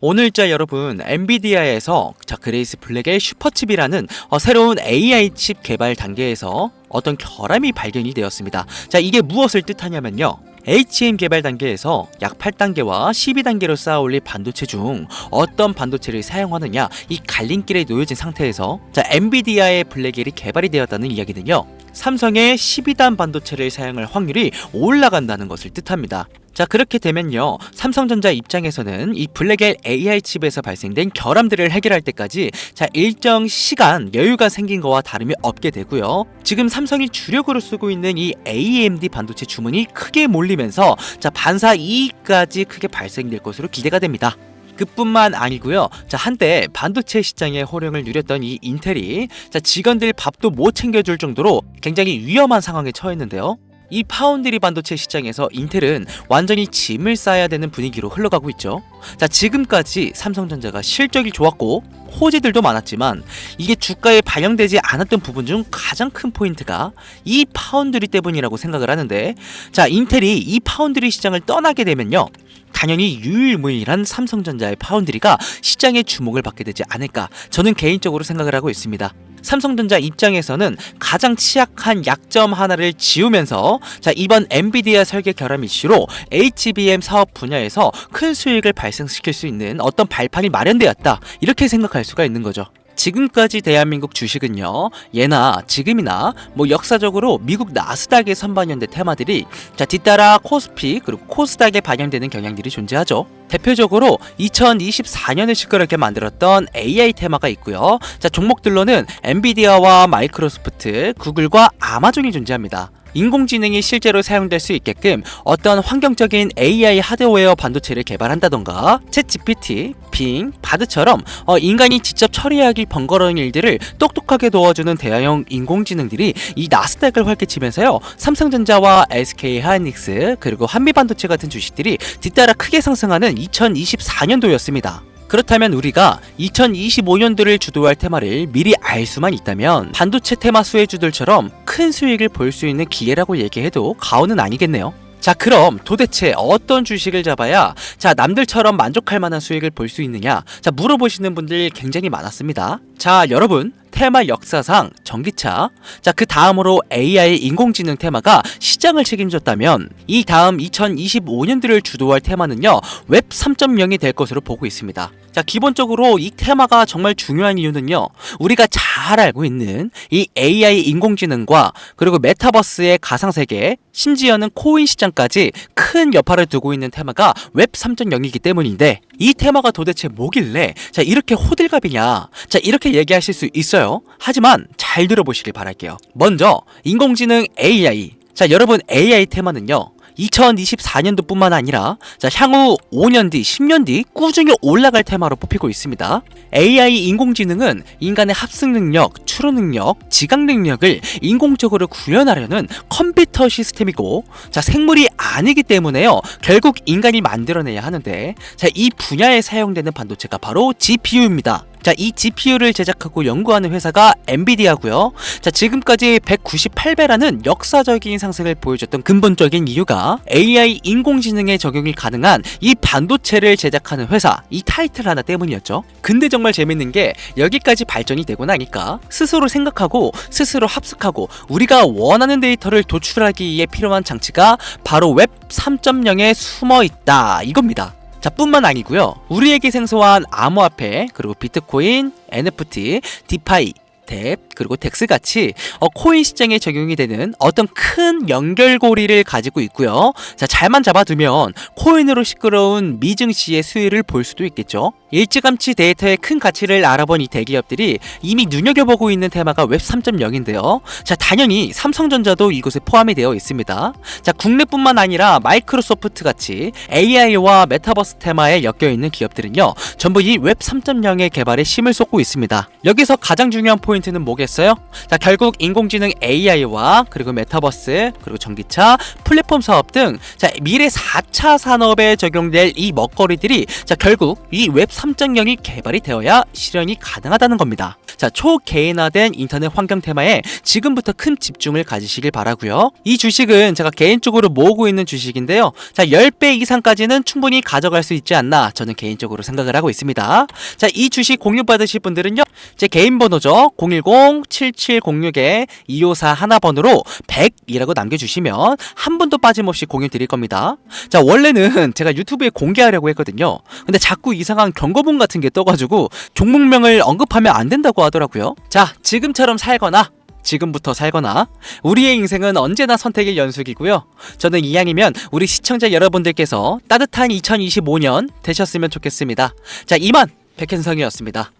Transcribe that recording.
오늘자 여러분 엔비디아에서 자 그레이스 블랙의 슈퍼칩이라는 어, 새로운 AI 칩 개발 단계에서 어떤 결함이 발견이 되었습니다. 자 이게 무엇을 뜻하냐면요. HM 개발 단계에서 약 8단계와 12단계로 쌓아올린 반도체 중 어떤 반도체를 사용하느냐 이 갈림길에 놓여진 상태에서 자 엔비디아의 블랙엘이 개발이 되었다는 이야기는요. 삼성의 12단 반도체를 사용할 확률이 올라간다는 것을 뜻합니다. 자 그렇게 되면요 삼성전자 입장에서는 이 블랙엘 AI 칩에서 발생된 결함들을 해결할 때까지 자 일정 시간 여유가 생긴 거와 다름이 없게 되고요 지금 삼성이 주력으로 쓰고 있는 이 AMD 반도체 주문이 크게 몰리면서 자 반사 이익까지 크게 발생될 것으로 기대가 됩니다. 그뿐만 아니고요. 자 한때 반도체 시장의 호령을 누렸던 이 인텔이 자 직원들 밥도 못 챙겨줄 정도로 굉장히 위험한 상황에 처했는데요. 이 파운드리 반도체 시장에서 인텔은 완전히 짐을 싸야 되는 분위기로 흘러가고 있죠. 자, 지금까지 삼성전자가 실적이 좋았고 호재들도 많았지만 이게 주가에 반영되지 않았던 부분 중 가장 큰 포인트가 이 파운드리 때문이라고 생각을 하는데 자, 인텔이 이 파운드리 시장을 떠나게 되면요. 당연히 유일무이한 삼성전자의 파운드리가 시장의 주목을 받게 되지 않을까 저는 개인적으로 생각을 하고 있습니다. 삼성전자 입장에서는 가장 취약한 약점 하나를 지우면서 자 이번 엔비디아 설계 결함 이슈로 HBM 사업 분야에서 큰 수익을 발생시킬 수 있는 어떤 발판이 마련되었다 이렇게 생각할 수가 있는 거죠. 지금까지 대한민국 주식은요 예나 지금이나 뭐 역사적으로 미국 나스닥의 선반영대 테마들이 자 뒤따라 코스피 그리고 코스닥에 반영되는 경향들이 존재하죠. 대표적으로 2024년을 시끄럽게 만들었던 AI 테마가 있고요. 자 종목들로는 엔비디아와 마이크로소프트, 구글과 아마존이 존재합니다. 인공지능이 실제로 사용될 수 있게끔 어떤 환경적인 AI 하드웨어 반도체를 개발한다던가 챗 GPT, 빙, 바드처럼 어, 인간이 직접 처리하기 번거로운 일들을 똑똑하게 도와주는 대화형 인공지능들이 이 나스닥을 활개치면서요 삼성전자와 SK 하이닉스 그리고 한미반도체 같은 주식들이 뒤따라 크게 상승하는 2024년도였습니다. 그렇다면 우리가 2025년도를 주도할 테마를 미리 알 수만 있다면 반도체 테마 수혜주들처럼 큰 수익을 볼 수 있는 기회라고 얘기해도 가오는 아니겠네요. 자 그럼 도대체 어떤 주식을 잡아야 자 남들처럼 만족할 만한 수익을 볼 수 있느냐 자 물어보시는 분들 굉장히 많았습니다 자 여러분 테마 역사상 전기차 자 그 다음으로 AI 인공지능 테마가 시장을 책임졌다면 이 다음 2025년들을 주도할 테마는요 웹 3.0이 될 것으로 보고 있습니다. 자 기본적으로 이 테마가 정말 중요한 이유는요 우리가 잘 알고 있는 이 AI 인공지능과 그리고 메타버스의 가상세계 심지어는 코인 시장까지 큰 여파를 두고 있는 테마가 웹 3.0이기 때문인데 이 테마가 도대체 뭐길래 자 이렇게 호들갑이냐? 자 이렇게 얘기하실 수 있어요. 하지만 잘 들어보시길 바랄게요. 먼저 인공지능 AI 자 여러분 AI 테마는요 2024년도 뿐만 아니라 자, 향후 5년 뒤, 10년 뒤 꾸준히 올라갈 테마로 뽑히고 있습니다. AI 인공지능은 인간의 합승 능력, 추론 능력, 지각 능력을 인공적으로 구현하려는 컴퓨터 시스템이고 자, 생물이 아니기 때문에요. 결국 인간이 만들어내야 하는데 자, 이 분야에 사용되는 반도체가 바로 GPU입니다. 자, 이 GPU를 제작하고 연구하는 회사가 엔비디아고요. 자, 지금까지 198배라는 역사적인 상승을 보여줬던 근본적인 이유가 AI 인공지능에 적용이 가능한 이 반도체를 제작하는 회사 이 타이틀 하나 때문이었죠. 근데 정말 재밌는 게 여기까지 발전이 되고 나니까 스스로 생각하고 스스로 합숙하고 우리가 원하는 데이터를 도출하기 위해 필요한 장치가 바로 웹 3.0에 숨어 있다 이겁니다. 자 뿐만 아니고요 우리에게 생소한 암호화폐 그리고 비트코인 NFT 디파이 뎁 그리고 덱스 같이 어, 코인 시장에 적용이 되는 어떤 큰 연결고리를 가지고 있고요. 자 잘만 잡아두면 코인으로 시끄러운 미증시의 수위를 볼 수도 있겠죠. 일찌감치 데이터의 큰 가치를 알아본 이 대기업들이 이미 눈여겨보고 있는 테마가 웹 3.0인데요. 자 당연히 삼성전자도 이곳에 포함이 되어 있습니다. 자 국내뿐만 아니라 마이크로소프트 같이 AI와 메타버스 테마에 엮여 있는 기업들은요 전부 이 웹 3.0의 개발에 힘을 쏟고 있습니다. 여기서 가장 중요한 포인트는 뭐겠어요? 자 결국 인공지능 AI와 그리고 메타버스 그리고 전기차 플랫폼 사업 등 자 미래 4차 산업에 적용될 이 먹거리들이 자 결국 이웹 3.0이 개발이 되어야 실현이 가능하다는 겁니다. 자, 초개인화된 인터넷 환경 테마에 지금부터 큰 집중을 가지시길 바라고요. 이 주식은 제가 개인적으로 모으고 있는 주식인데요. 자, 10배 이상까지는 충분히 가져갈 수 있지 않나 저는 개인적으로 생각을 하고 있습니다. 자, 이 주식 공유 받으실 분들은요. 제 개인 번호죠. 010-7706에254 하나 번호로 100이라고 남겨주시면 한 분도 빠짐없이 공유 드릴 겁니다. 자, 원래는 제가 유튜브에 공개하려고 했거든요. 근데 자꾸 이상한 경고문 같은 게 떠가지고 종목명을 언급하면 안 된 다고 하더라고요. 자, 지금처럼 살거나 지금부터 살거나 우리의 인생은 언제나 선택의 연속이고요. 저는 이왕이면 우리 시청자 여러분들께서 따뜻한 2025년 되셨으면 좋겠습니다. 자, 이만 백현성이었습니다.